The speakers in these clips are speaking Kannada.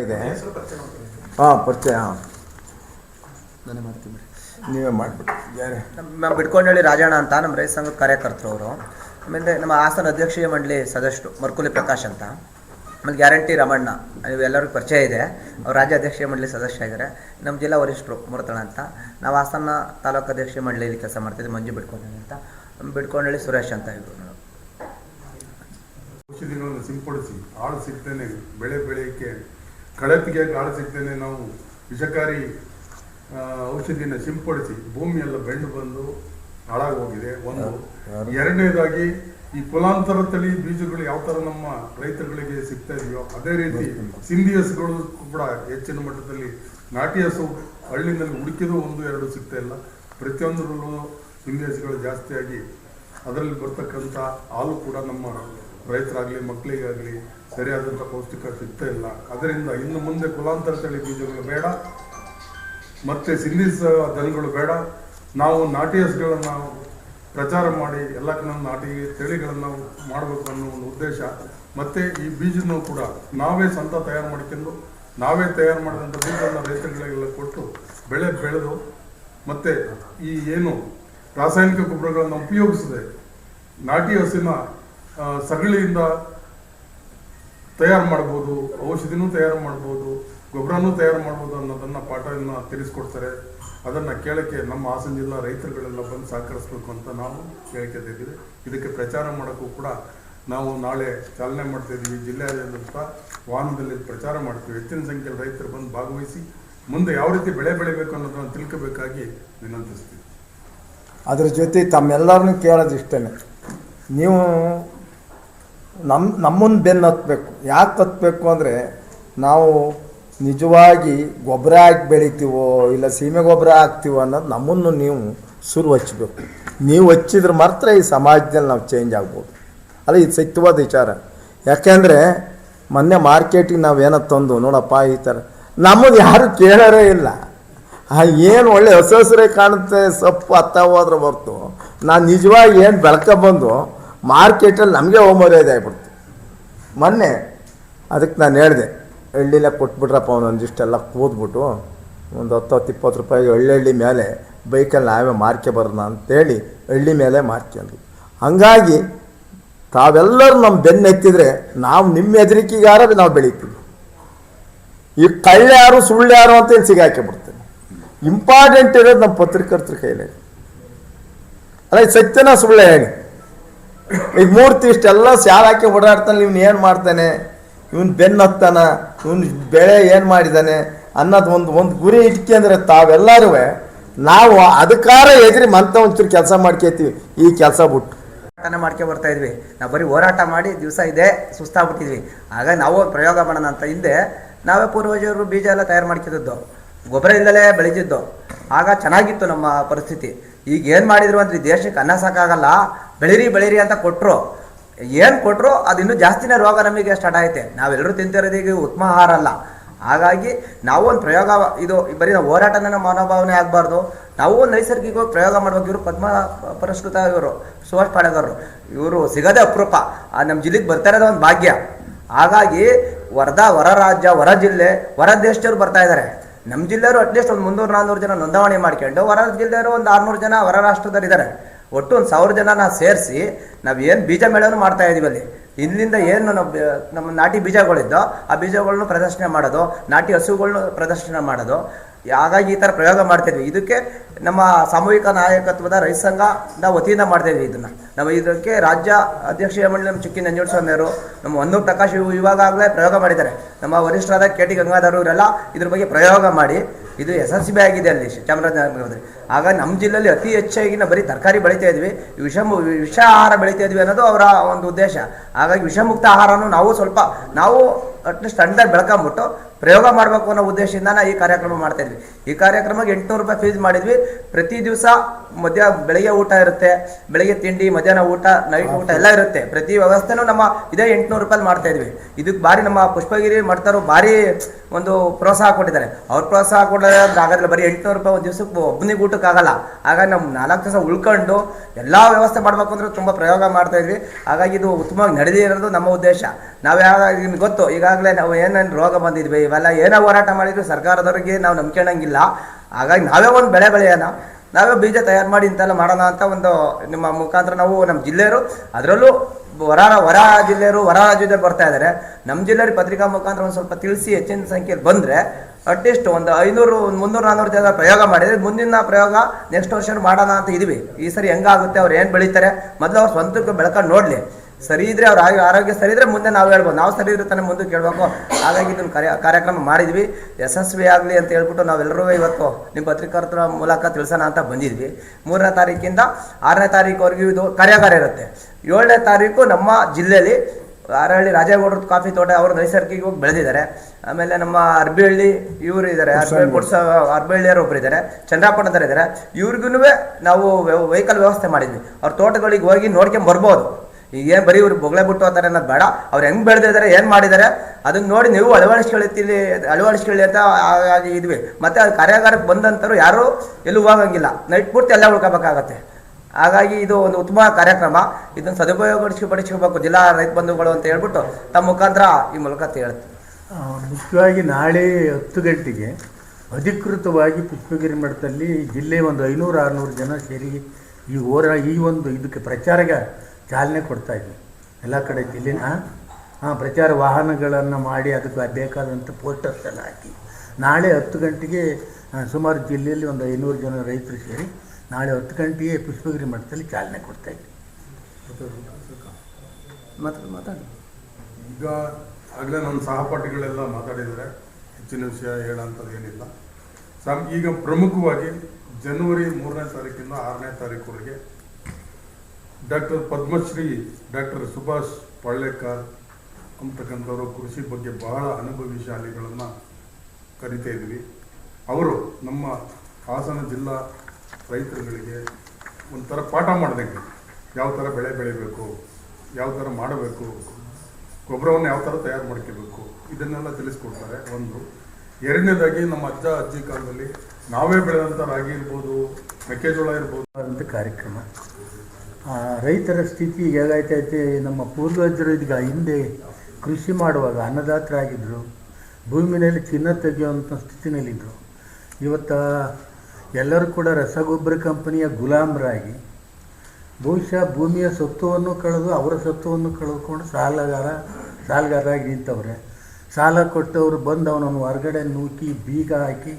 ಇದೆ. ಹಾಂ ಪರಿಚಯ ಹಾಂ. ನಾನೇ ಮಾಡ್ತೀನಿ. ನೀವೇ ಮಾಡಿಬಿಟ್ಟು ಯಾರು? ನಮ್ಮ ಬಿಟ್ಕೊಂಡಳ್ಳಿ ರಾಜಣ್ಣ ಅಂತ ನಮ್ಮ ರೈತ ಸಂಘದ ಕಾರ್ಯಕರ್ತರು ಅವರು. ಆಮೇಲೆ ನಮ್ಮ ಹಾಸನ ಅಧ್ಯಕ್ಷೀಯ ಮಂಡಳಿ ಸದಸ್ಯರು ಮರ್ಕುಲಿ ಪ್ರಕಾಶ್ ಅಂತ. ಆಮೇಲೆ ಗ್ಯಾರಂಟಿ ರಮಣ್ಣ ಎಲ್ಲರಿಗೂ ಪರಿಚಯ ಇದೆ. ಅವ್ರು ರಾಜ್ಯ ಅಧ್ಯಕ್ಷೀಯ ಮಂಡಳಿ ಸದಸ್ಯ ಆಗಿದ್ದಾರೆ ನಮ್ಮ ಜಿಲ್ಲಾ ವರಿಷ್ಠರು ಮುರತಳ ಅಂತ. ನಾವು ಹಾಸನ ತಾಲೂಕು ಅಧ್ಯಕ್ಷೀಯ ಮಂಡಳಿಯಲ್ಲಿ ಕೆಲಸ ಮಾಡ್ತಿದ್ವಿ ಮಂಜು ಬಿಡ್ಕೊಂಡಳ್ಳಿ ಅಂತ. ಬಿಟ್ಕೊಂಡಳ್ಳಿ ಸುರೇಶ್ ಅಂತ ಇವರು ಔಷಧಿಗಳನ್ನು ಸಿಂಪಡಿಸಿ ಆಳು ಸಿಗ್ತೇನೆ ಬೆಳೆ ಬೆಳೆಯಕ್ಕೆ ಕಳಪಿಗೆ ಗಾಳಿ ಸಿಗ್ತೇನೆ ನಾವು ವಿಷಕಾರಿ ಔಷಧಿಯನ್ನು ಔಷಧಿನ ಸಿಂಪಡಿಸಿ ಭೂಮಿಯೆಲ್ಲ ಬೆಂಡು ಬಂದು ಹಾಳಾಗಿ ಹೋಗಿದೆ. ಒಂದು. ಎರಡನೇದಾಗಿ ಈ ಕುಲಾಂತರ ತಳಿ ಬೀಜಗಳು ಯಾವ ತರ ನಮ್ಮ ರೈತರುಗಳಿಗೆ ಸಿಗ್ತಾ ಇದೆಯೋ ಅದೇ ರೀತಿ ಸಿಂಧಿ ಹಸುಗಳು ಕೂಡ ಹೆಚ್ಚಿನ ಮಟ್ಟದಲ್ಲಿ ನಾಟಿ ಹಸು ಹಳ್ಳಿನಲ್ಲಿ ಹುಡುಕಿದ್ರು ಒಂದು ಎರಡು ಸಿಗ್ತಾ ಇಲ್ಲ. ಪ್ರತಿಯೊಂದರಲ್ಲೂ ಸಿಂಧಿ ಹಸುಗಳು ಜಾಸ್ತಿಯಾಗಿ ಅದರಲ್ಲಿ ಬರ್ತಕ್ಕಂಥ ಹಾಲು ಕೂಡ ನಮ್ಮ ರೈತರಾಗಲಿ ಮಕ್ಕಳಿಗಾಗಲಿ ಸರಿಯಾದಂಥ ಪೌಷ್ಟಿಕ ಸಿಗ್ತಾ ಇಲ್ಲ. ಅದರಿಂದ ಇನ್ನು ಮುಂದೆ ಕುಲಾಂತರ ತಳಿ ಬೀಜಗಳು ಬೇಡ, ಮತ್ತೆ ಸಿಲ್ಲಿಸ್ ದನಗಳು ಬೇಡ. ನಾವು ನಾಟಿ ಹಸುಗಳನ್ನು ಪ್ರಚಾರ ಮಾಡಿ ಎಲ್ಲ ನಾಟಿ ತಳಿಗಳನ್ನು ಮಾಡಬೇಕು ಅನ್ನೋ ಒಂದು ಉದ್ದೇಶ. ಮತ್ತೆ ಈ ಬೀಜನೂ ಕೂಡ ನಾವೇ ಸ್ವಂತ ತಯಾರು ಮಾಡ್ಕೊಂಡು ನಾವೇ ತಯಾರು ಮಾಡಿದಂಥ ಬೀಜವನ್ನು ರೈತರುಗಳಿಗೆಲ್ಲ ಕೊಟ್ಟು ಬೆಳೆ ಬೆಳೆದು, ಮತ್ತೆ ಈ ಏನು ರಾಸಾಯನಿಕ ಗೊಬ್ಬರಗಳನ್ನು ಉಪಯೋಗಿಸದೆ ನಾಟಿ ಹಸಿನ ಸಗಣಿಯಿಂದ ತಯಾರು ಮಾಡ್ಬೋದು ಔಷಧಿನೂ ತಯಾರು ಮಾಡ್ಬೋದು ಗೊಬ್ಬರನೂ ತಯಾರು ಮಾಡ್ಬೋದು ಅನ್ನೋದನ್ನ ಪಾಠವನ್ನು ತಿಳಿಸ್ಕೊಡ್ತಾರೆ. ಅದನ್ನ ಕೇಳಕ್ಕೆ ನಮ್ಮ ಹಾಸನ ಜಿಲ್ಲಾ ರೈತರುಗಳೆಲ್ಲ ಬಂದು ಸಹಕರಿಸ್ಬೇಕು ಅಂತ ನಾವು ಕೇಳ್ಕೊತಿದ್ದೀವಿ ಇದಕ್ಕೆ ಪ್ರಚಾರ ಮಾಡೋಕ್ಕೂ ಕೂಡ ನಾವು ನಾಳೆ ಚಾಲನೆ ಮಾಡ್ತಾ ಇದ್ದೀವಿ ಜಿಲ್ಲೆಯಾದ್ಯಂತ ವಾಹನದಲ್ಲಿ ಪ್ರಚಾರ ಮಾಡ್ತೀವಿ. ಹೆಚ್ಚಿನ ಸಂಖ್ಯೆಯಲ್ಲಿ ರೈತರು ಬಂದು ಭಾಗವಹಿಸಿ ಮುಂದೆ ಯಾವ ರೀತಿ ಬೆಳೆ ಬೆಳಿಬೇಕು ಅನ್ನೋದನ್ನ ತಿಳ್ಕೋಬೇಕಾಗಿ ವಿನಂತಿಸ್ತೀವಿ. ಅದ್ರ ಜೊತೆ ತಮ್ಮೆಲ್ಲರನ್ನೂ ಕೇಳೋದು ಇಷ್ಟೇ ನೀವು ನಮ್ಮ ನಮ್ಮನ್ನು ಬೆನ್ನು ಹತ್ತಬೇಕು ಯಾಕೆ ಹತ್ತಬೇಕು ಅಂದರೆ ನಾವು ನಿಜವಾಗಿ ಗೊಬ್ಬರ ಹಾಕಿ ಬೆಳಿತೀವೋ ಇಲ್ಲ ಸೀಮೆ ಗೊಬ್ಬರ ಹಾಕ್ತೀವೋ ಅನ್ನೋದು ನಮ್ಮನ್ನು ನೀವು ಸುರು ಹಚ್ಚಬೇಕು ನೀವು ಹಚ್ಚಿದ್ರೆ ಮಾತ್ರ ಈ ಸಮಾಜದಲ್ಲಿ ನಾವು ಚೇಂಜ್ ಆಗ್ಬೋದು. ಅಲ್ಲ, ಇದು ಸತ್ಯವಾದ ವಿಚಾರ. ಯಾಕೆಂದರೆ ಮೊನ್ನೆ ಮಾರ್ಕೆಟಿಗೆ ನಾವೇನೋ ತಂದು ನೋಡಪ್ಪ ಈ ಥರ ನಮ್ಮದು ಯಾರು ಕೇಳೋರೇ ಇಲ್ಲ. ಆ, ಏನು ಒಳ್ಳೆ ಹೊಸ ಹಸಿರೇ ಕಾಣುತ್ತೆ, ಸೊಪ್ಪು ಹತ್ತ ಹೋದ್ರೆ ಬರ್ತು ನಾನು ನಿಜವಾಗಿ ಏನು ಬೆಳ್ಕ ಬಂದು ಮಾರ್ಕೆಟಲ್ಲಿ ನಮಗೆ ಹೋಮರ್ಯಾದೆ ಆಗ್ಬಿಡ್ತು ಮೊನ್ನೆ ಅದಕ್ಕೆ ನಾನು ಹೇಳಿದೆ ಎಳ್ಳಿಲ್ಲ ಕೊಟ್ಬಿಟ್ರಪ್ಪ ಒಂದೊಂದಿಷ್ಟೆಲ್ಲ ಕೂದ್ಬಿಟ್ಟು, ಒಂದು ಹತ್ತು ಹತ್ತು ಇಪ್ಪತ್ತು ರೂಪಾಯಿಗೆ ಎಳ್ಳೆಳ್ಳಿ ಮೇಲೆ ಬೈಕಲ್ಲಿ ನಾವೇ ಮಾರ್ಕೆ ಬರೋಣ ಅಂತೇಳಿ ಹಳ್ಳಿ ಮೇಲೆ ಮಾರ್ಕೊಂಡ್ವಿ ಹಂಗಾಗಿ ತಾವೆಲ್ಲರೂ ನಮ್ಮ ಬೆನ್ನೆತ್ತಿದ್ರೆ ನಾವು ನಿಮ್ಮ ಹೆದರಿಕೆಗಾರ ನಾವು ಬೆಳೀತೀವಿ. ಈ ಕಳ್ಳ ಯಾರು ಸುಳ್ಳು ಯಾರು ಅಂತ ಏನು ಸಿಗಾಕಿ ಇಂಪಾರ್ಟೆಂಟ್ ಇರೋದು ನಮ್ಮ ಪತ್ರಕರ್ತರ ಕೈಲೇ. ಅಲ್ಲ ಸತ್ಯನ ಸುಳ್ಳು ಹೇಳಿ. ಈಗ ಮೂರ್ತಿ ಇಷ್ಟೆಲ್ಲ ಸ್ಯಾಲ್ ಹಾಕಿ ಓಡಾಡ್ತಾನೆ, ಇವ್ನು ಏನು ಮಾಡ್ತಾನೆ? ಇವನ್ ಬೆನ್ನು ಹತ್ತಾನ, ಇವನ್ ಬೆಳೆ ಏನು ಮಾಡಿದಾನೆ ಅನ್ನೋದು ಒಂದು ಒಂದು ಗುರಿ ಇಟ್ಕೊಂಡ್ರೆ ತಾವೆಲ್ಲರೂ ನಾವು ಅಧಿಕಾರ ಎದುರಿ ಮಂತ ಒಂಚೂರು ಕೆಲಸ ಮಾಡ್ಕೊತೀವಿ. ಈ ಕೆಲಸ ಬಿಟ್ಟು. ಹೋರಾಟನೇ ಮಾಡ್ಕೊ ಬರ್ತಾ ಇದ್ವಿ. ನಾವು ಬರೀ ಹೋರಾಟ ಮಾಡಿ ದಿವಸ ಇದೆ ಸುಸ್ತಾಗ್ಬಿಟ್ಟಿದ್ವಿ. ಆಗ ನಾವು ಪ್ರಯೋಗ ಮಾಡೋಣ ಅಂತ ಹಿಂದೆ ನಾವೇ ಪೂರ್ವಜರು ಬೀಜ ಎಲ್ಲ ತಯಾರು ಮಾಡ್ಕಿದ್ದು ಗೊಬ್ಬರದಿಂದಲೇ ಬೆಳೆದಿದ್ದು. ಆಗ ಚೆನ್ನಾಗಿತ್ತು ನಮ್ಮ ಪರಿಸ್ಥಿತಿ. ಈಗ ಏನು ಮಾಡಿದ್ರು ಅಂದ್ರೆ ದೇಶಕ್ಕೆ ಅನ್ನ ಸಾಕಾಗಲ್ಲ. ಬೆಳೀರಿ ಬೆಳಿರಿ ಅಂತ ಕೊಟ್ಟರು ಏನು ಕೊಟ್ಟರು ಅದು ಜಾಸ್ತಿನೇ ರೋಗ ನಮಗೆ ಸ್ಟಾರ್ಟ್ ಐತೆ ನಾವೆಲ್ಲರೂ ತಿಂತಿರೋದು ಈಗ ಉತ್ತಮ ಆಹಾರ ಅಲ್ಲ. ಹಾಗಾಗಿ ನಾವು ಒಂದು ಪ್ರಯೋಗ ಇದು ಬರೀ ನಾವು ಹೋರಾಟನ ಮನೋಭಾವನೆ ಆಗಬಾರ್ದು. ನಾವು ಒಂದು ನೈಸರ್ಗಿಕವಾಗಿ ಪ್ರಯೋಗ ಮಾಡ್ಬೇಕು ಇವರು ಪದ್ಮ ಪುರಸ್ಕೃತ ಇವರು, ಸುಭಾಷ್ ಪಾಡೇಕರ್ ಇವರು ಸಿಗದೆ ಅಪರೂಪ. ನಮ್ಮ ಜಿಲ್ಲೆಗೆ ಬರ್ತಾ ಇರೋದು ಒಂದು ಭಾಗ್ಯ. ಹಾಗಾಗಿ ವರ್ಧಾ ಹೊರ ರಾಜ್ಯ ಹೊರ ಜಿಲ್ಲೆ ಹೊರ ದೇಶದವ್ರು ಬರ್ತಾ ಇದ್ದಾರೆ ನಮ್ಮ ಜಿಲ್ಲೆಯವರು ಅಟ್ಲೀಸ್ಟ್ ಒಂದು ಮುನ್ನೂರು ನಾನ್ನೂರು ಜನ ನೋಂದಣಿ ಮಾಡ್ಕೊಂಡು ಹೊರ ಜಿಲ್ಲೆಯವರು ಒಂದು ಆರುನೂರು ಜನ ಹೊರ ಇದ್ದಾರೆ ಒಟ್ಟು ಒಂದು ಸಾವಿರ ಜನನ ಸೇರಿಸಿ ನಾವು ಏನು ಬೀಜ ಮೇಳವನ್ನು ಮಾಡ್ತಾ ಇದ್ದೀವಿ ಅಲ್ಲಿ. ಇಲ್ಲಿಂದ ಏನು ನಾವು ನಮ್ಮ ನಾಟಿ ಬೀಜಗಳಿದ್ದೋ ಆ ಬೀಜಗಳನ್ನು ಪ್ರದರ್ಶನ ಮಾಡೋದು, ನಾಟಿ ಹಸುಗಳನ್ನ ಪ್ರದರ್ಶನ ಮಾಡೋದು. ಹಾಗಾಗಿ ಈ ಥರ ಪ್ರಯೋಗ ಮಾಡ್ತಿದ್ವಿ. ಇದಕ್ಕೆ ನಮ್ಮ ಸಾಮೂಹಿಕ ನಾಯಕತ್ವದ ರೈತ ಸಂಘದ ವತಿಯಿಂದ ಮಾಡ್ತಾಯಿದ್ವಿ ಇದನ್ನು. ನಮ್ಮ ಇದಕ್ಕೆ ರಾಜ್ಯ ಅಧ್ಯಕ್ಷೀಯ ಮಂಡಳಿ ನಮ್ಮ ಚಿಕ್ಕಿ ಅವರು ನಮ್ಮ ಒಂದು ಪ್ರಕಾಶ್ ಇವು ಇವಾಗಲೇ ಪ್ರಯೋಗ ಮಾಡಿದ್ದಾರೆ. ನಮ್ಮ ವರಿಷ್ಠರಾದ ಕೆ ಟಿ ಗಂಗಾಧರ್ ಇವರೆಲ್ಲ ಇದ್ರ ಬಗ್ಗೆ ಪ್ರಯೋಗ ಮಾಡಿ. ಇದು ಯಶಸ್ವಿ ಆಗಿದೆ ಅಲ್ಲಿ ಚಾಮರಾಜನಗರದಲ್ಲಿ. ಆಗ ನಮ್ಮ ಜಿಲ್ಲೆಯಲ್ಲಿ ಅತಿ ಹೆಚ್ಚಾಗಿ ನಾವು ಬರೀ ತರಕಾರಿ ಬೆಳಿತಾ ಇದ್ವಿ. ವಿಷ ವಿಷ ಆಹಾರ ಬೆಳಿತಾ ಇದ್ವಿ ಅನ್ನೋದು ಅವರ ಒಂದು ಉದ್ದೇಶ. ಹಾಗಾಗಿ ವಿಷಮುಕ್ತ ಆಹಾರನೂ ನಾವು ಸ್ವಲ್ಪ, ನಾವು ಅಟ್ಲೀಸ್ಟ್ ಅಂಡರ್ ಬೆಳ್ಕೊಂಬಿಟ್ಟು ಪ್ರಯೋಗ ಮಾಡಬೇಕು ಅನ್ನೋ ಉದ್ದೇಶದಿಂದ ನಾ ಈ ಕಾರ್ಯಕ್ರಮ ಮಾಡ್ತಾ ಇದ್ವಿ. ಈ ಕಾರ್ಯಕ್ರಮಕ್ಕೆ ಎಂಟುನೂರು ರೂಪಾಯಿ ಫೀಸ್ ಮಾಡಿದ್ವಿ. ಪ್ರತಿ ದಿವಸ ಮಧ್ಯ ಬೆಳಗ್ಗೆ ಊಟ ಇರುತ್ತೆ. ಬೆಳಗ್ಗೆ ತಿಂಡಿ ಮಧ್ಯಾಹ್ನ ಊಟ ನೈಟ್ ಊಟ ಎಲ್ಲ ಇರುತ್ತೆ. ಪ್ರತಿ ವ್ಯವಸ್ಥೆನೂ ನಮ್ಮ ಇದೇ ಎಂಟುನೂರು ರೂಪಾಯಿ ಮಾಡ್ತಾ ಇದ್ವಿ. ಇದಕ್ಕೆ ಭಾರಿ ನಮ್ಮ ಪುಷ್ಪಗಿರಿ ಮಾಡ್ತಾರೋ ಭಾರಿ ಒಂದು ಪ್ರೋತ್ಸಾಹ ಕೊಟ್ಟಿದ್ದಾರೆ. ಅವ್ರ ಪ್ರೋತ್ಸಾಹ ಕೊಡೋದ್ರೆ ಆಗೋದಿಲ್ಲ ಬರೀ ಎಂಟುನೂರು ರೂಪಾಯಿ ಒಂದು ದಿವಸಕ್ಕೆ ಒಬ್ಬನಿಗೆ ಊಟಕ್ಕೆ ಆಗಲ್ಲ. ಹಾಗಾಗಿ ನಮ್ಮ ನಾಲ್ಕು ದಿವಸ ಉಳ್ಕೊಂಡು ಎಲ್ಲ ವ್ಯವಸ್ಥೆ ಮಾಡ್ಬೇಕು ಅಂದ್ರೆ ತುಂಬ ಪ್ರಯೋಗ ಮಾಡ್ತಾ ಇದ್ವಿ. ಹಾಗಾಗಿ ಇದು ಉತ್ತಮವಾಗಿ ನಡೆದಿರೋದು ನಮ್ಮ ಉದ್ದೇಶ. ನಾವು ಯಾವಾಗ ನಿಮ್ಗೆ ಗೊತ್ತು ಈಗ ಈಗಾಗಲೇ ನಾವು ಏನೇನು ರೋಗ ಬಂದಿದ್ವಿ, ಇವೆಲ್ಲ ಏನೋ ಹೋರಾಟ ಮಾಡಿದ್ರು ಸರ್ಕಾರದವ್ರಿಗೆ ನಾವು ನಂಬ್ಕೊಳ್ಳಂಗಿಲ್ಲ ಹಾಗಾಗಿ ನಾವೇ ಒಂದು ಬೆಳೆ ಬೆಳೆಯೋಣ, ನಾವೇ ಬೀಜ ತಯಾರು ಮಾಡಿ ಇಂತೆಲ್ಲ ಮಾಡೋಣ ಅಂತ ಒಂದು ನಿಮ್ಮ ಮುಖಾಂತರ ನಾವು ನಮ್ಮ ಜಿಲ್ಲೆಯರು ಅದರಲ್ಲೂ ಹೊರ ಹೊರ ಜಿಲ್ಲೆಯರು ಹೊರ ರಾಜ್ಯದಲ್ಲಿ ಬರ್ತಾ ಇದ್ದಾರೆ ನಮ್ಮ ಜಿಲ್ಲೆಯವ್ರಿಗೆ ಪತ್ರಿಕಾ ಮುಖಾಂತರ ಒಂದು ಸ್ವಲ್ಪ ತಿಳಿಸಿ ಹೆಚ್ಚಿನ ಸಂಖ್ಯೆಯಲ್ಲಿ ಬಂದರೆ ಅಟ್ಲೀಸ್ಟ್ ಒಂದು ಐನೂರು ಒಂದು ಮುನ್ನೂರು ನಾನ್ನೂರು ಜನ ಪ್ರಯೋಗ ಮಾಡಿದರೆ ಮುಂದಿನ ಪ್ರಯೋಗ ನೆಕ್ಸ್ಟ್ ವರ್ಷ ಮಾಡೋಣ ಅಂತ ಇದೀವಿ. ಈ ಸರಿ ಹೆಂಗಾಗುತ್ತೆ, ಅವ್ರು ಏನು ಬೆಳೀತಾರೆ, ಮೊದಲು ಅವ್ರು ಸ್ವಂತಕ್ಕೆ ಬೆಳ್ಕೊಂಡು ನೋಡಲಿ. ಸರಿ ಇದ್ರೆ ಅವ್ರ ಆರೋಗ್ಯ ಸರಿ ಇದ್ರೆ ಮುಂದೆ ನಾವು ಹೇಳ್ಬೋದು. ನಾವು ಸರಿ ಇದ್ರೆ ತಾನೇ ಮುಂದೆ ಕೇಳಬೇಕು ಹಾಗಾಗಿ ಇದನ್ನು ಕಾರ್ಯ ಕಾರ್ಯಕ್ರಮ ಮಾಡಿದ್ವಿ. ಯಶಸ್ವಿ ಆಗಲಿ ಅಂತ ಹೇಳ್ಬಿಟ್ಟು ನಾವೆಲ್ಲರೂ ಇವತ್ತು ನಿಮ್ಮ ಪತ್ರಿಕರ್ತರ ಮೂಲಕ ತಿಳಿಸೋಣ ಅಂತ ಬಂದಿದ್ವಿ. ಮೂರನೇ ತಾರೀಕಿಂದ ಆರನೇ ತಾರೀಕುವರೆಗೂ ಇದು ಕಾರ್ಯಾಗಾರ ಇರುತ್ತೆ. ಏಳನೇ ತಾರೀಕು ನಮ್ಮ ಜಿಲ್ಲೆಯಲ್ಲಿ ಆರಹಳ್ಳಿ ರಾಜೇಗೌಡರ ಕಾಫಿ ತೋಟ ಅವರು ನೈಸರ್ಗಿಕವಾಗಿ ಬೆಳೆದಿದ್ದಾರೆ. ಆಮೇಲೆ ನಮ್ಮ ಅರ್ಬಿಹಳ್ಳಿ ಇವರು ಇದ್ದಾರೆ. ಕೊಡ್ಸ ಅರ್ಬಿಹಳ್ಳಿಯವರು ಒಬ್ಬರು ಇದ್ದಾರೆ. ಚಂದ್ರಾಪಟ್ಟಣದವ್ರು ಇದ್ದಾರೆ ಇವ್ರಿಗೂ ನಾವು ವೆಹಿಕಲ್ ವ್ಯವಸ್ಥೆ ಮಾಡಿದ್ವಿ. ಅವ್ರ ತೋಟಗಳಿಗೆ ಹೋಗಿ ನೋಡ್ಕೊಂಡ್ ಬರ್ಬೋದು. ಈಗ ಏನು ಬರೀ ಇವ್ರು ಬೊಗಳೆ ಬಿಟ್ಟು ಹೋಗ್ತಾರೆ ಅನ್ನೋದು ಬೇಡ. ಅವ್ರು ಹೆಂಗ್ ಬೆಳೆದಿದ್ದಾರೆ ಏನು ಮಾಡಿದ್ದಾರೆ ಅದನ್ನ ನೋಡಿ ನೀವು ಅಳವಡಿಸ್ಕೊಳ್ತೀರಿ ಅಳವಡಿಸ್ಕೊಳ್ಳಿ ಅಂತ ಇದ್ವಿ. ಮತ್ತೆ ಅದು ಕಾರ್ಯಾಗಾರಕ್ಕೆ ಬಂದಂಥವ್ರು ಯಾರು ಎಲ್ಲೂ ಹೋಗಂಗಿಲ್ಲ. ನೈಟ್ ಪೂರ್ತಿ ಎಲ್ಲ ಉಳ್ಕೋಬೇಕಾಗತ್ತೆ. ಹಾಗಾಗಿ ಇದು ಒಂದು ಉತ್ತಮ ಕಾರ್ಯಕ್ರಮ. ಇದನ್ನು ಸದುಪಯೋಗಪಡಿಸಿಕೊಬೇಕು ಜಿಲ್ಲಾ ರೈತ ಬಂಧುಗಳು ಅಂತ ಹೇಳ್ಬಿಟ್ಟು ತಮ್ಮ ಮುಖಾಂತರ ಈ ಮೂಲಕ ಹೇಳ್ತೀನಿ. ಆ, ಮುಖ್ಯವಾಗಿ ನಾಳೆ ಹತ್ತು ಗಂಟೆಗೆ ಅಧಿಕೃತವಾಗಿ ಪುಷ್ಪಗಿರಿ ಮಠದಲ್ಲಿ ಜಿಲ್ಲೆ ಒಂದು ಐನೂರು ಆರುನೂರು ಜನ ಸೇರಿ ಈ ಹೋರ ಈ ಒಂದು ಇದಕ್ಕೆ ಪ್ರಚಾರಕ್ಕೆ ಚಾಲನೆ ಕೊಡ್ತಾ ಇದ್ವಿ. ಎಲ್ಲ ಕಡೆ ಜಿಲ್ಲೆ ಹಾಂ ಪ್ರಚಾರ ವಾಹನಗಳನ್ನು ಮಾಡಿ ಅದಕ್ಕೆ ಬೇಕಾದಂಥ ಪೋಸ್ಟರ್ಸ್ ಎಲ್ಲ ಹಾಕಿ. ನಾಳೆ ಹತ್ತು ಗಂಟೆಗೆ ಸುಮಾರು ಜಿಲ್ಲೆಯಲ್ಲಿ ಒಂದು ಐನೂರು ಜನ ರೈತರು ಸೇರಿ ನಾಳೆ ಹತ್ತು ಗಂಟೆಗೆ ಪುಷ್ಪಗಿರಿ ಮಠದಲ್ಲಿ ಚಾಲನೆ ಕೊಡ್ತಾ ಇದ್ವಿ. ಮಾತಾಡಿ ಮಾತಾಡಿ. ಈಗ ಆಗಲೇ ನನ್ನ ಸಹಪಾಠಿಗಳೆಲ್ಲ ಮಾತಾಡಿದರೆ ಹೆಚ್ಚಿನ ವಿಷಯ ಹೇಳೋಂಥದ್ದು ಏನಿಲ್ಲ. ಸಮ್ ಈಗ ಪ್ರಮುಖವಾಗಿ ಜನವರಿ ಮೂರನೇ ತಾರೀಕಿಂದ ಆರನೇ ತಾರೀಕುವರೆಗೆ ಡಾಕ್ಟರ್ ಪದ್ಮಶ್ರೀ, ಡಾಕ್ಟರ್ ಸುಭಾಷ್ ಪಳ್ಳೇಕರ್ ಅಂತಕ್ಕಂಥವರು ಕೃಷಿ ಬಗ್ಗೆ ಬಹಳ ಅನುಭವಿಶಾಲಿಗಳನ್ನು ಕರಿತಾ ಇದ್ವಿ. ಅವರು ನಮ್ಮ ಹಾಸನ ಜಿಲ್ಲಾ ರೈತರುಗಳಿಗೆ ಒಂಥರ ಪಾಠ ಮಾಡಿದಂಗೆ. ಯಾವ ಥರ ಬೆಳೆ ಬೆಳಿಬೇಕು, ಯಾವ ಥರ ಮಾಡಬೇಕು, ಗೊಬ್ಬರವನ್ನು ಯಾವ ಥರ ತಯಾರು ಮಾಡ್ಕೋಬೇಕು, ಇದನ್ನೆಲ್ಲ ತಿಳಿಸ್ಕೊಡ್ತಾರೆ ಒಂದು. ಎರಡನೇದಾಗಿ ನಮ್ಮ ಅಜ್ಜ ಅಜ್ಜಿ ಕಾಲದಲ್ಲಿ ನಾವೇ ಬೆಳೆದಂಥ ರಾಗಿ ಇರ್ಬೋದು ಮೆಕ್ಕೆಜೋಳ ಇರ್ಬೋದು. ಅಂತ ಕಾರ್ಯಕ್ರಮ. ಆ, ರೈತರ ಸ್ಥಿತಿ ಹೇಗಾಯ್ತೈತೆ ನಮ್ಮ ಪೂರ್ವಜರು ಈಗ ಹಿಂದೆ ಕೃಷಿ ಮಾಡುವಾಗ ಅನ್ನದಾತರಾಗಿದ್ದರು ಭೂಮಿನಲ್ಲಿ ಚಿನ್ನ ತೆಗೆಯುವಂಥ ಸ್ಥಿತಿನಲ್ಲಿದ್ದರು ಇವತ್ತು ಎಲ್ಲರೂ ಕೂಡ ರಸಗೊಬ್ಬರ ಕಂಪನಿಯ ಗುಲಾಮರಾಗಿ ಬಹುಶಃ ಭೂಮಿಯ ಸತ್ವವನ್ನು ಕಳೆದು ಅವರ ಸತ್ವವನ್ನು ಕಳೆದುಕೊಂಡು ಸಾಲಗಾರ ಸಾಲಗಾರರಾಗಿ ನಿಂತವ್ರೆ. ಸಾಲ ಕೊಟ್ಟವರು ಬಂದು ಅವನನ್ನು ಹೊರಗಡೆ ನೂಕಿ ಬೀಗ ಹಾಕಿ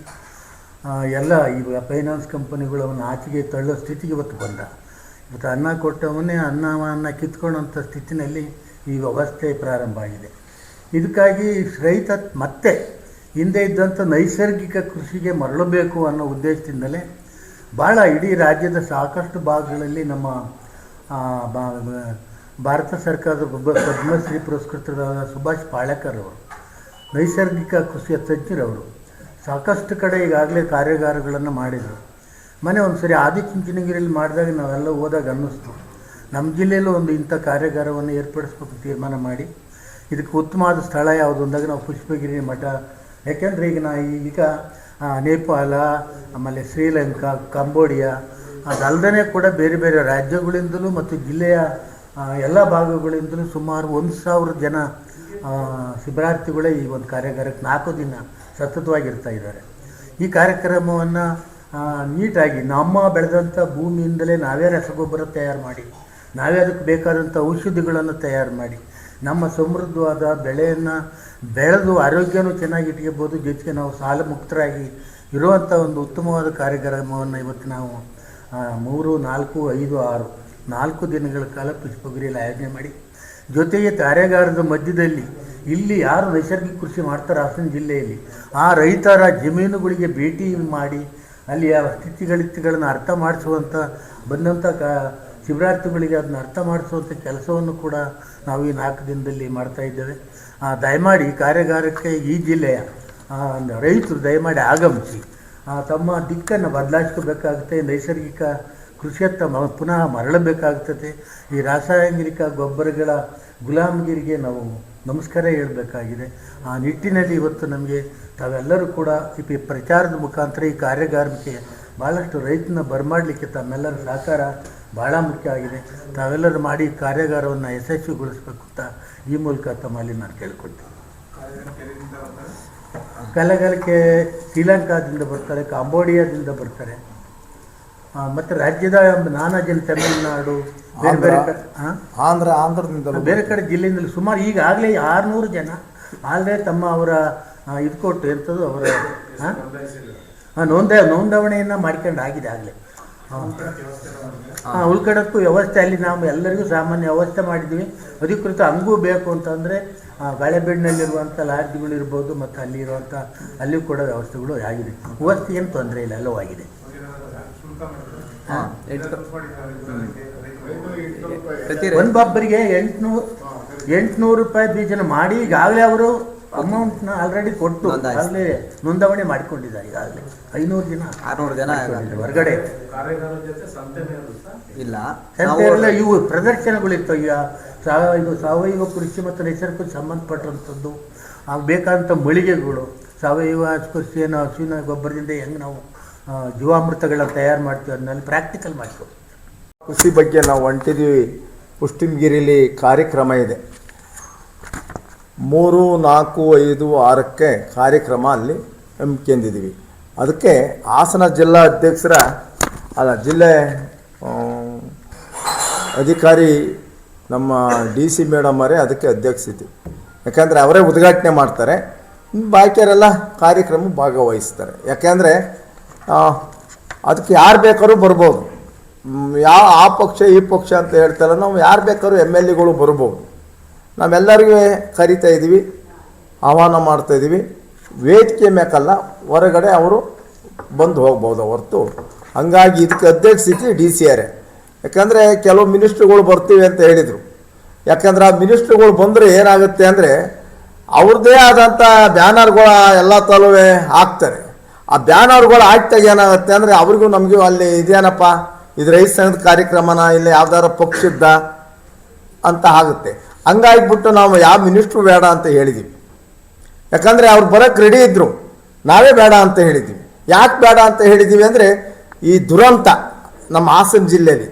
ಎಲ್ಲ ಈ ಫೈನಾನ್ಸ್ ಕಂಪನಿಗಳು ಅವನ ಆಚೆಗೆ ತಳ್ಳೋ ಸ್ಥಿತಿಗೆ ಇವತ್ತು ಬಂದ. ಇವತ್ತು ಅನ್ನ ಕೊಟ್ಟವನ್ನೇ ಅನ್ನವನ್ನು ಕಿತ್ಕೊಳ್ಳೋಂಥ ಸ್ಥಿತಿನಲ್ಲಿ ಈ ವ್ಯವಸ್ಥೆ ಪ್ರಾರಂಭ ಆಗಿದೆ. ಇದಕ್ಕಾಗಿ ರೈತ ಮತ್ತೆ ಹಿಂದೆ ಇದ್ದಂಥ ನೈಸರ್ಗಿಕ ಕೃಷಿಗೆ ಮರಳಬೇಕು ಅನ್ನೋ ಉದ್ದೇಶದಿಂದಲೇ ಭಾಳ ಇಡೀ ರಾಜ್ಯದ ಸಾಕಷ್ಟು ಭಾಗಗಳಲ್ಲಿ ನಮ್ಮ ಭಾರತ ಸರ್ಕಾರದ ಪದ್ಮಶ್ರೀ ಪುರಸ್ಕೃತರಾದ ಸುಭಾಷ್ ಪಾಳೇಕರ್ ಅವರು, ನೈಸರ್ಗಿಕ ಕೃಷಿಯ ತಜ್ಞರವರು ಸಾಕಷ್ಟು ಕಡೆ ಈಗಾಗಲೇ ಕಾರ್ಯಾಗಾರಗಳನ್ನು ಮಾಡಿದರು. ಮನೆ ಒಂದು ಸರಿ ಆದಿಚುಂಚನಗಿರಿಯಲ್ಲಿ ಮಾಡಿದಾಗ ನಾವೆಲ್ಲ ಹೋದಾಗ ಅನ್ನಿಸ್ತು. ನಮ್ಮ ಜಿಲ್ಲೆಯಲ್ಲೂ ಒಂದು ಇಂಥ ಕಾರ್ಯಾಗಾರವನ್ನು ಏರ್ಪಡಿಸ್ಬೇಕು ತೀರ್ಮಾನ ಮಾಡಿ. ಇದಕ್ಕೆ ಉತ್ತಮವಾದ ಸ್ಥಳ ಯಾವುದು ಅಂದಾಗ ನಾವು ಪುಷ್ಪಗಿರಿ ಮಠ. ಯಾಕೆಂದರೆ ಈಗ ನಾ ಈಗ ನೇಪಾಳ, ಆಮೇಲೆ ಶ್ರೀಲಂಕಾ, ಕಂಬೋಡಿಯಾ ಅದಲ್ಲದೇ ಕೂಡ ಬೇರೆ ಬೇರೆ ರಾಜ್ಯಗಳಿಂದಲೂ ಮತ್ತು ಜಿಲ್ಲೆಯ ಎಲ್ಲ ಭಾಗಗಳಿಂದಲೂ ಸುಮಾರು ಒಂದು ಸಾವಿರ ಜನ ಶಿಬಿರಾರ್ಥಿಗಳೇ ಈ ಒಂದು ಕಾರ್ಯಾಗಾರಕ್ಕೆ ನಾಲ್ಕು ದಿನ ಸತತವಾಗಿರ್ತಾ ಇದ್ದಾರೆ. ಈ ಕಾರ್ಯಕ್ರಮವನ್ನು ನೀಟಾಗಿ ನಮ್ಮ ಬೆಳೆದಂಥ ಭೂಮಿಯಿಂದಲೇ ನಾವೇ ರಸಗೊಬ್ಬರ ತಯಾರು ಮಾಡಿ, ನಾವೇ ಅದಕ್ಕೆ ಬೇಕಾದಂಥ ಔಷಧಿಗಳನ್ನು ತಯಾರು ಮಾಡಿ, ನಮ್ಮ ಸಮೃದ್ಧವಾದ ಬೆಳೆಯನ್ನು ಬೆಳೆದು ಆರೋಗ್ಯನೂ ಚೆನ್ನಾಗಿ ಇಟ್ಕೋಬೋದು ಜೊತೆಗೆ ನಾವು ಸಾಲ ಮುಕ್ತರಾಗಿ ಇರುವಂಥ ಒಂದು ಉತ್ತಮವಾದ ಕಾರ್ಯಕ್ರಮವನ್ನು ಇವತ್ತು ನಾವು ಮೂರು, ನಾಲ್ಕು, ಐದು, ಆರು, ನಾಲ್ಕು ದಿನಗಳ ಕಾಲ ಪುಷ್ಪಗಿರಿಯಲ್ಲಿ ಆಯೋಜನೆ ಮಾಡಿ, ಜೊತೆಗೆ ಕಾರ್ಯಾಗಾರದ ಮಧ್ಯದಲ್ಲಿ ಇಲ್ಲಿ ಯಾರು ನೈಸರ್ಗಿಕ ಕೃಷಿ ಮಾಡ್ತಾರೆ ಹಾಸನ ಜಿಲ್ಲೆಯಲ್ಲಿ, ಆ ರೈತರ ಜಮೀನುಗಳಿಗೆ ಭೇಟಿ ಮಾಡಿ ಅಲ್ಲಿಯ ಅತಿಥಿಗಳಿತಿಗಳನ್ನು ಅರ್ಥ ಮಾಡಿಸುವಂಥ ಬಂದಂಥ ಕ ಶಿಬಿರಾರ್ಥಿಗಳಿಗೆ ಅದನ್ನ ಅರ್ಥ ಮಾಡಿಸುವಂಥ ಕೆಲಸವನ್ನು ಕೂಡ ನಾವು ಈ ನಾಲ್ಕು ದಿನದಲ್ಲಿ ಮಾಡ್ತಾ ಇದ್ದೇವೆ. ದಯಮಾಡಿ ಕಾರ್ಯಾಗಾರಕ್ಕೆ ಈ ಜಿಲ್ಲೆಯ ರೈತರು ದಯಮಾಡಿ ಆಗಮಿಸಿ. ತಮ್ಮ ದಿಕ್ಕನ್ನು ಬದಲಾಯಿಸ್ಕೋಬೇಕಾಗುತ್ತೆ, ನೈಸರ್ಗಿಕ ಕೃಷಿಯತ್ತ ಮ, ಪುನಃ ಮರಳಬೇಕಾಗ್ತದೆ. ಈ ರಾಸಾಯನಿಕ ಗೊಬ್ಬರಗಳ ಗುಲಾಮಗಿರಿಗೆ ನಾವು ನಮಸ್ಕಾರ ಹೇಳಬೇಕಾಗಿದೆ. ಆ ನಿಟ್ಟಿನಲ್ಲಿ ಇವತ್ತು ನಮಗೆ ತಾವೆಲ್ಲರೂ ಕೂಡ ಈ ಪ್ರಚಾರದ ಮುಖಾಂತರ ಈ ಕಾರ್ಯಾಗಾರಕ್ಕೆ ಭಾಳಷ್ಟು ರೈತನ ಬರಮಾಡಲಿಕ್ಕೆ ತಮ್ಮೆಲ್ಲರ ಸಹಕಾರ ಭಾಳ ಮುಖ್ಯ ಆಗಿದೆ. ತಾವೆಲ್ಲರೂ ಮಾಡಿ ಕಾರ್ಯಾಗಾರವನ್ನು ಯಶಸ್ವಿಗೊಳಿಸಬೇಕು ಅಂತ ಈ ಮೂಲಕ ತಮ್ಮಲ್ಲಿ ನಾನು ಕೇಳ್ಕೊಳ್ತೀನಿ. ಕಲೆಗಾರಿಕೆ ಶ್ರೀಲಂಕಾದಿಂದ ಬರ್ತಾರೆ, ಕಾಂಬೋಡಿಯಾದಿಂದ ಬರ್ತಾರೆ. ಮತ್ತೆ ರಾಜ್ಯದ ನಾನಾ ಜನ ತಮಿಳುನಾಡು ಬೇರೆ ಬೇರೆ ಕಡೆ ಹಾಂ? ಆಂಧ್ರ ಆಂಧ್ರದಿಂದ ಬೇರೆ ಕಡೆ ಜಿಲ್ಲೆಯಿಂದಲೂ ಸುಮಾರು ಈಗಾಗಲೇ ಆರುನೂರು ಜನ ಆಗಲೇ ತಮ್ಮ ಅವರ ಇದ್ಕೊಟ್ಟು ಇದು ಕೊಟ್ಟು ಎಂಥದ್ದು ಅವರ ಆ? ಹಾಂ ನೋಂದ ನೋಂದಣಿಯನ್ನು ಮಾಡ್ಕೊಂಡು ಆಗಿದೆ ಆಗಲೇ. ಹಾಂ ಉಳ್ಕಡಕ್ಕೂ ವ್ಯವಸ್ಥೆ ಅಲ್ಲಿ ನಾವು ಎಲ್ಲರಿಗೂ ಸಾಮಾನ್ಯ ವ್ಯವಸ್ಥೆ ಮಾಡಿದ್ವಿ ಅಧಿಕೃತ ಹಂಗೂ ಬೇಕು ಅಂತಂದರೆ ಗಾಳೆಬೀಡಿನಲ್ಲಿರುವಂಥ ಲಾಡ್ಜ್ಗಳಿರ್ಬೋದು ಮತ್ತು ಅಲ್ಲಿರುವಂಥ ಅಲ್ಲಿ ಕೂಡ ವ್ಯವಸ್ಥೆಗಳು ಆಗಿದೆ. ವ್ಯವಸ್ಥೆ ಏನು ತೊಂದರೆ ಇಲ್ಲ ಎಲ್ಲವೂ ಆಗಿದೆ. ಹಾಂ. ಒಂದು ಒಬ್ಬರಿಗೆ ಎಂಟ್ನೂರು ಎಂಟುನೂರು ರೂಪಾಯಿ ಬೀಜನ ಮಾಡಿ ಈಗಾಗಲೇ ಅವರು ಅಮೌಂಟ್ನ ಆಲ್ರೆಡಿ ಕೊಟ್ಟು. ಆಗಲೇ ನೋಂದಣಿ ಮಾಡಿಕೊಂಡಿದ್ದಾರೆ ಈಗಾಗಲೇ. ಐನೂರು ಜನ ಆರ್ನೂರು ಜನ ಹೊರಗಡೆ. ಇಲ್ಲ. ಸಂತೆ ಎಲ್ಲ ಇವು ಪ್ರದರ್ಶನಗಳಿತ್ತು ಈಗ. ಸಾವಯವ ಸಾವಯವ ಕೃಷಿ ಮತ್ತು ನೈಸರ್ಗಿಕ ಸಂಬಂಧಪಟ್ಟಂಥದ್ದು ಆಗ ಬೇಕಾದಂಥ ಮಳಿಗೆಗಳು ಸಾವಯವ ಕೃಷಿಯನ್ನು ಹಸುವಿನ ಗೊಬ್ಬರದಿಂದ ಹೆಂಗೆ ನಾವು ಜೀವಾಮೃತಗಳನ್ನ ತಯಾರು ಮಾಡ್ತೀವಿ ಅದನ್ನೆಲ್ಲ ಪ್ರಾಕ್ಟಿಕಲ್ ಮಾಡ್ತೀವಿ ಕೃಷಿ ಬಗ್ಗೆ ನಾವು ಹೊಂಟಿದ್ದೀವಿ ಪುಷ್ಟಿಮಗಿರಿಲಿ ಕಾರ್ಯಕ್ರಮ ಇದೆ. ಮೂರು, ನಾಲ್ಕು, ಐದು, ಆರಕ್ಕೆ ಕಾರ್ಯಕ್ರಮ ಅಲ್ಲಿ ಹಮ್ಮಿಕೊಂಡಿದ್ದೀವಿ. ಅದಕ್ಕೆ ಹಾಸನ ಜಿಲ್ಲಾ ಅಧ್ಯಕ್ಷರ, ಅಲ್ಲ, ಜಿಲ್ಲೆ ಅಧಿಕಾರಿ ನಮ್ಮ ಡಿ ಸಿ ಮೇಡಮ್ ಅವರೇ ಅದಕ್ಕೆ ಅಧ್ಯಕ್ಷತೆ ಯಾಕೆಂದರೆ ಅವರೇ ಉದ್ಘಾಟನೆ ಮಾಡ್ತಾರೆ. ಬಾಕಿಯವರೆಲ್ಲ ಕಾರ್ಯಕ್ರಮ ಭಾಗವಹಿಸ್ತಾರೆ. ಯಾಕೆಂದರೆ ಅದಕ್ಕೆ ಯಾರು ಬೇಕಾದ್ರೂ ಬರ್ಬೋದು. ಯಾವ, ಆ ಪಕ್ಷ, ಈ ಪಕ್ಷ ಅಂತ ಹೇಳ್ತಾರೆ ನಾವು ಯಾರು ಬೇಕಾದ್ರೂ ಎಂ ಎಲ್ ಎಗಳು ಬರ್ಬೋದು. ನಾವೆಲ್ಲರಿಗೂ ಕರಿತಾ ಇದ್ದೀವಿ ಆಹ್ವಾನ ಮಾಡ್ತಾ ಇದ್ದೀವಿ ವೇದಿಕೆ ಮೇಕಲ್ಲ, ಹೊರಗಡೆ ಅವರು ಬಂದು ಹೋಗ್ಬೋದು ಹೊರತು. ಹಂಗಾಗಿ ಇದಕ್ಕೆ ಅಧ್ಯಕ್ಷತೆ ಡಿ ಸಿ ಆರೇ ಯಾಕಂದರೆ ಕೆಲವು ಮಿನಿಸ್ಟ್ರುಗಳು ಬರ್ತೀವಿ ಅಂತ ಹೇಳಿದರು. ಯಾಕಂದ್ರೆ ಆ ಮಿನಿಸ್ಟ್ರುಗಳು ಬಂದರೆ ಏನಾಗುತ್ತೆ ಅಂದರೆ, ಅವ್ರದ್ದೇ ಆದಂಥ ಬ್ಯಾನರ್ಗಳ ಎಲ್ಲ ತಲುವೆ ಹಾಕ್ತಾರೆ. ಆ ಬ್ಯಾನರ್ಗಳು ಹಾಕ್ತಾಗ ಏನಾಗುತ್ತೆ ಅಂದರೆ, ಅವ್ರಿಗೂ ನಮಗೂ ಅಲ್ಲಿ ಇದೇನಪ್ಪ ಇದು ರೈತ ಸಂಘದ ಕಾರ್ಯಕ್ರಮನ ಇಲ್ಲ ಯಾವ್ದಾರ ಪಕ್ಷದ ಅಂತ ಆಗುತ್ತೆ. ಹಂಗಾಗ್ಬಿಟ್ಟು ನಾವು ಯಾವ ಮಿನಿಸ್ಟ್ರು ಬೇಡ ಅಂತ ಹೇಳಿದ್ದೀವಿ ಯಾಕಂದರೆ ಅವ್ರು ಬರೋಕ್ಕೆ ರೆಡಿ ಇದ್ದರು ನಾವೇ ಬೇಡ ಅಂತ ಹೇಳಿದ್ದೀವಿ ಯಾಕೆ ಬೇಡ ಅಂತ ಹೇಳಿದ್ದೀವಿ ಅಂದರೆ ಈ ದುರಂತ ನಮ್ಮ ಹಾಸನ ಜಿಲ್ಲೆಯಲ್ಲಿ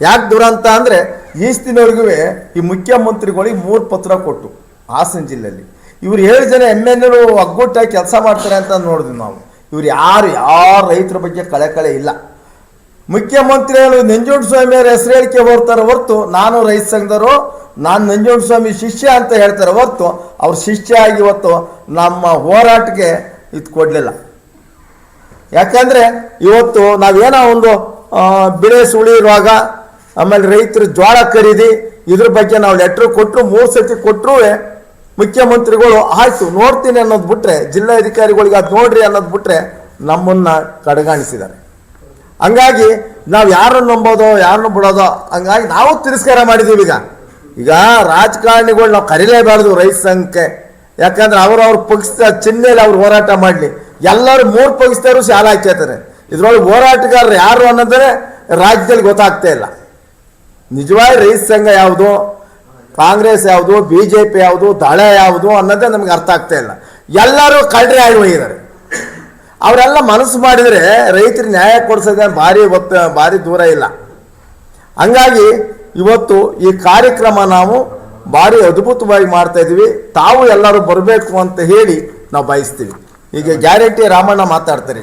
ಯಾಕೆ ದುರಂತ ಅಂದರೆ ಈಸ್ತಿನವ್ರಿಗೂ ಈ ಮುಖ್ಯಮಂತ್ರಿಗಳಿಗೆ ಮೂರು ಪತ್ರ ಕೊಟ್ಟು ಹಾಸನ ಜಿಲ್ಲೆಯಲ್ಲಿ ಇವ್ರು ಏಳು ಜನ ಎಂ ಎಲ್ ಎರು ಒಗ್ಗಟ್ಟಾಗಿ ಕೆಲಸ ಮಾಡ್ತಾರೆ ಅಂತ ನೋಡಿದ್ವಿ ನಾವು. ಇವ್ರು ಯಾರು ಯಾರು ರೈತರ ಬಗ್ಗೆ ಕಳೆ ಕಳೆ ಇಲ್ಲ. ಮುಖ್ಯಮಂತ್ರಿಗಳು ನಂಜುಂಡ ಸ್ವಾಮಿಯವರ ಹೆಸರು ಹೇಳಿಕೆ ಬರ್ತಾರೆ ಹೊರ್ತು ನಾನು ರೈತ ಸಂಘದವರು, ನಾನು ನಂಜುಂಡ ಸ್ವಾಮಿ ಶಿಷ್ಯ ಅಂತ ಹೇಳ್ತಾರೆ ಹೊರ್ತು ಅವ್ರ ಶಿಷ್ಯ ಆಗಿ ಇವತ್ತು ನಮ್ಮ ಹೋರಾಟಕ್ಕೆ ಇದು ಕೊಡಲಿಲ್ಲ. ಯಾಕಂದರೆ ಇವತ್ತು ನಾವೇನೋ ಒಂದು ಬಿಳೆ ಸುಳಿ ರೋಗ ಆಮೇಲೆ ರೈತರು ಜೋಳ ಖರೀದಿ, ಇದ್ರ ಬಗ್ಗೆ ನಾವು ಲೆಟ್ರ್ ಕೊಟ್ಟರು ಮೂರು ಸತಿ ಕೊಟ್ಟರು ಮುಖ್ಯಮಂತ್ರಿಗಳು ಆಯಿತು ನೋಡ್ತೀನಿ ಅನ್ನೋದು ಬಿಟ್ರೆ, ಜಿಲ್ಲಾಧಿಕಾರಿಗಳಿಗೆ ಅದು ನೋಡ್ರಿ ಅನ್ನೋದು ಬಿಟ್ರೆ ನಮ್ಮನ್ನ ಕಡೆಗಾಣಿಸಿದ್ದಾರೆ. ಹಂಗಾಗಿ ನಾವು ಯಾರನ್ನು ನಂಬೋದೋ, ಯಾರನ್ನು ಬಿಡೋದೋ, ಹಂಗಾಗಿ ನಾವು ತಿರಸ್ಕಾರ ಮಾಡಿದ್ದೀವಿ ಈಗ. ಈಗ ರಾಜಕಾರಣಿಗಳು ನಾವು ಕರೀಲೇಬಾರ್ದು ರೈತ ಸಂಘಕ್ಕೆ ಯಾಕಂದ್ರೆ ಅವ್ರವ್ರ ಪಕ್ಷದ ಚಿಹ್ನೆಯಲ್ಲಿ ಅವ್ರು ಹೋರಾಟ ಮಾಡಲಿ. ಎಲ್ಲರೂ ಮೂರು ಪಕ್ಷದವರು ಶಾಲ ಹಾಕ್ಯತಾರೆ. ಇದ್ರೊಳಗೆ ಹೋರಾಟಗಾರರು ಯಾರು ಅನ್ನೋದೇ ರಾಜ್ಯದಲ್ಲಿ ಗೊತ್ತಾಗ್ತಾ ಇಲ್ಲ. ನಿಜವಾಗಿ ರೈತ ಸಂಘ ಯಾವುದು? ಕಾಂಗ್ರೆಸ್ ಯಾವುದು? ಬಿ ಜೆ ಪಿ ಯಾವುದು? ದಳ ಯಾವುದು? ಅನ್ನೋದೇ ನಮ್ಗೆ ಅರ್ಥ ಆಗ್ತಾ ಇಲ್ಲ. ಎಲ್ಲರೂ ಕಳ್ರೆ ಆಗಿ ಹೋಗಿದ್ದಾರೆ. ಅವರೆಲ್ಲ ಮನಸ್ಸು ಮಾಡಿದರೆ ರೈತರು ನ್ಯಾಯ ಕೊಡಿಸೋದೇ ಭಾರಿ ಒತ್ತ, ಭಾರಿ ದೂರ ಇಲ್ಲ. ಹಂಗಾಗಿ ಇವತ್ತು ಈ ಕಾರ್ಯಕ್ರಮ ನಾವು ಭಾರಿ ಅದ್ಭುತವಾಗಿ ಮಾಡ್ತಾ ಇದ್ದೀವಿ ತಾವು ಎಲ್ಲರೂ ಬರಬೇಕು ಅಂತ ಹೇಳಿ ನಾವು ಬಯಸ್ತೀವಿ. ಈಗ ಗ್ಯಾರಂಟಿ ರಾಮಣ್ಣ ಮಾತಾಡ್ತಾರೆ